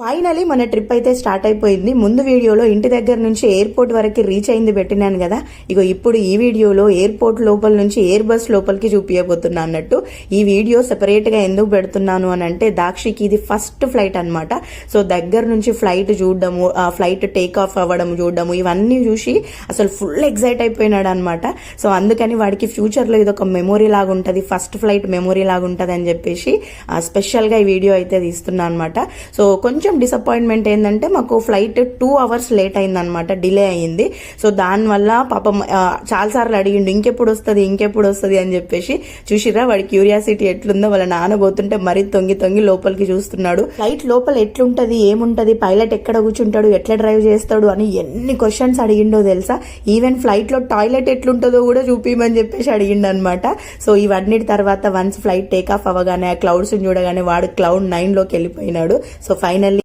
Finally మన trip అయితే start అయిపోయింది. ముందు వీడియోలో ఇంటి దగ్గర నుంచి ఎయిర్పోర్ట్ వరకు రీచ్ అయింది పెట్టినాను కదా. ఇగో ఇప్పుడు ఈ వీడియోలో ఎయిర్పోర్ట్ లోపల నుంచి ఎయిర్ బస్ లోపలికి చూపించబోతున్నా అన్నట్టు. ఈ వీడియో సెపరేట్గా ఎందుకు పెడుతున్నాను అని అంటే దాక్షికి ఇది ఫస్ట్ ఫ్లైట్ అన్నమాట. సో దగ్గర నుంచి ఫ్లైట్ చూడడము ఆ ఫ్లైట్ టేక్ ఆఫ్ అవ్వడం చూడడము ఇవన్నీ చూసి అసలు ఫుల్ ఎగ్జైట్ అయిపోయినాడు అనమాట సో అందుకని వాడికి ఫ్యూచర్లో ఇది ఒక మెమొరీ లాగా ఉంటుంది ఫస్ట్ ఫ్లైట్ మెమొరీ లాగా ఉంటుంది అని చెప్పేసి స్పెషల్గా ఈ వీడియో అయితే తీస్తున్నా అనమాట సో కొంచెం డిసప్పాయింట్మెంట్ ఏంటంటే మాకు ఫ్లైట్ టూ అవర్స్ లేట్ అయింది అనమాట డిలే అయ్యింది. సో దానివల్ల పాపం చాలాసార్లు అడిగిండు ఇంకెప్పుడు వస్తుంది ఇంకెప్పుడు వస్తుంది? అని చెప్పేసి చూసిరా వాడి క్యూరియాసిటీ ఎట్లుందో వాళ్ళ నాన్న పోతుంటే మరీ తొంగి తొంగి లోపలికి చూస్తున్నాడు. ఫ్లైట్ లోపల ఎట్లుంటది ఏముంటది? పైలట్ ఎక్కడ కూర్చుంటాడు? ఎట్లా డ్రైవ్ చేస్తాడు? అని ఎన్ని క్వశ్చన్స్ అడిగిండో తెలుసా? ఈవెన్ ఫ్లైట్లో టాయిలెట్ ఎట్లుంటుందో కూడా చూపించమని చెప్పేసి అడిగిండు అనమాట సో ఇవన్నిటి తర్వాత వన్స్ ఫ్లైట్ టేక్ ఆఫ్ అవ్వగానే ఆ క్లౌడ్స్ చూడగానే వాడు క్లౌడ్ నైన్లోకి వెళ్ళిపోయినాడు. So finally